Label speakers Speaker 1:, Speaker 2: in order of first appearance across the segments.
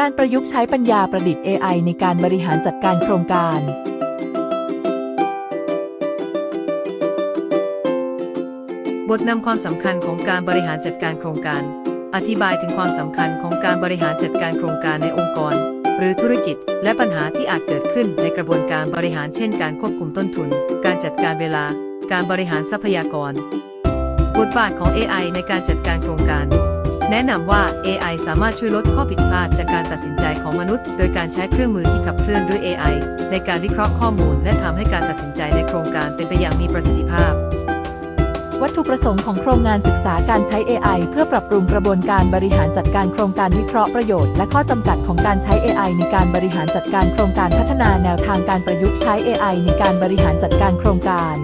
Speaker 1: การประยุกต์ใช้ปัญญาประดิษฐ์ AI ในการบริหารจัดการโครงการ
Speaker 2: บทนำความสำคัญของการบริหารจัดการโครงการ อธิบายถึงความสำคัญของการบริหารจัดการโครงการในองค์กร หรือธุรกิจ และปัญหาที่อาจเกิดขึ้นในกระบวนการบริหารเช่น การควบคุมต้นทุน การจัดการเวลา การบริหารทรัพยากร บทบาทของ AI ในการจัดการโครงการ แนะนำว่า AI สามารถช่วยลดข้อผิดพลาดจากการตัดสินใจของมนุษย์ โดยการใช้เครื่องมือที่ขับเคลื่อนด้วย AI ในการวิเคราะห์ข้อมูล และทำให้การตัดสินใจในโครงการเป็นไปอย่างมีประสิทธิภาพ
Speaker 1: วัตถุประสงค์ของโครงงานศึกษาการใช้ AI เพื่อปรับปรุงกระบวนการบริหารจัดการโครงการวิเคราะห์ประโยชน์และข้อจำกัดของการใช้ AI ในการบริหารจัดการโครงการพัฒนาแนวทางการประยุกต์ใช้ AI ในการบริหารจัดการโครงการ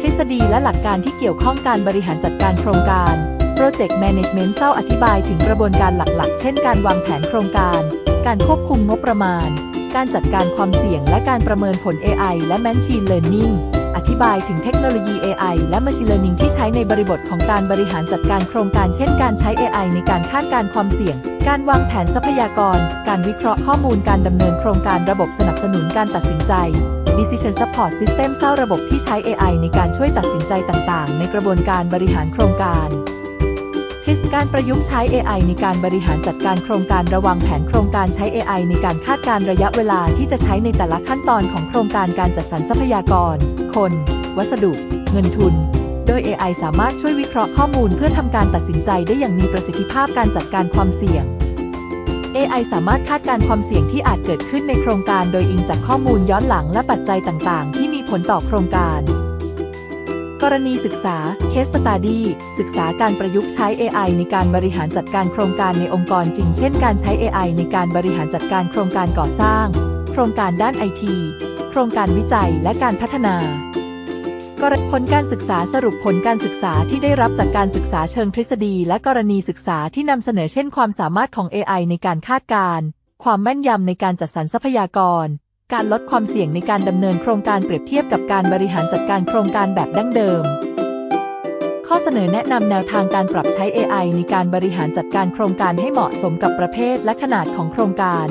Speaker 1: ทฤษฎีและหลักการที่เกี่ยวข้องการบริหารจัดการโครงการ Project Management เศร้าอธิบายถึงกระบวนการหลักๆ เช่นการวางแผนโครงการ การควบคุมงบประมาณ การจัดการความเสี่ยงและการประเมินผล AI และ Machine Learning อธิบายถึงเทคโนโลยี AI และ Machine Learning ที่ใช้ในบริบทของการบริหารจัดการโครงการ เช่น การใช้ AI ในการคาดการความเสี่ยง การวางแผนทรัพยากร การวิเคราะห์ข้อมูลการดำเนินโครงการระบบสนับสนุนการตัดสินใจ Decision Support System เศร้าระบบที่ใช้ AI ในการช่วยตัดสินใจต่างๆ ในกระบวนการบริหารโครงการ การประยุกต์ใช้ AI ในการบริหารจัดการโครงการระวังแผนโครงการใช้ AI ในการคาดการระยะเวลาที่จะใช้ในแต่ละขั้นตอนของโครงการการจัดสรรทรัพยากร คน วัสดุ เงินทุน โดย AI สามารถช่วยวิเคราะห์ข้อมูลเพื่อทำการตัดสินใจได้อย่างมีประสิทธิภาพการจัดการความเสี่ยง AI สามารถคาดการณ์ความเสี่ยงที่อาจเกิดขึ้นในโครงการ โดยอิงจากข้อมูลย้อนหลังและปัจจัยต่าง ๆ ที่มีผลต่อโครงการ กรณีศึกษา Case Study ศึกษาการประยุกต์ใช้ AI ในการบริหารจัดการโครงการในองค์กรจริง เช่นการใช้ AI ในการบริหารจัดการโครงการก่อสร้าง โครงการด้านไอที โครงการวิจัยและการพัฒนากรผลการศึกษาสรุปผลการศึกษาที่ได้รับจากการศึกษาเชิงทฤษฎี และกรณีศึกษาที่นำเสนอเช่นความสามารถของ AI ในการคาดการณ์ ความแม่นยำในการจัดสรรทรัพยากร การลดความเสี่ยงในการดำเนินโครงการเปรียบเทียบกับการบริหารจัดการโครงการแบบดั้งเดิม ข้อเสนอแนะนำแนวทางการปรับใช้ AI ในการบริหารจัดการโครงการให้เหมาะสมกับประเภทและขนาดของโครงการ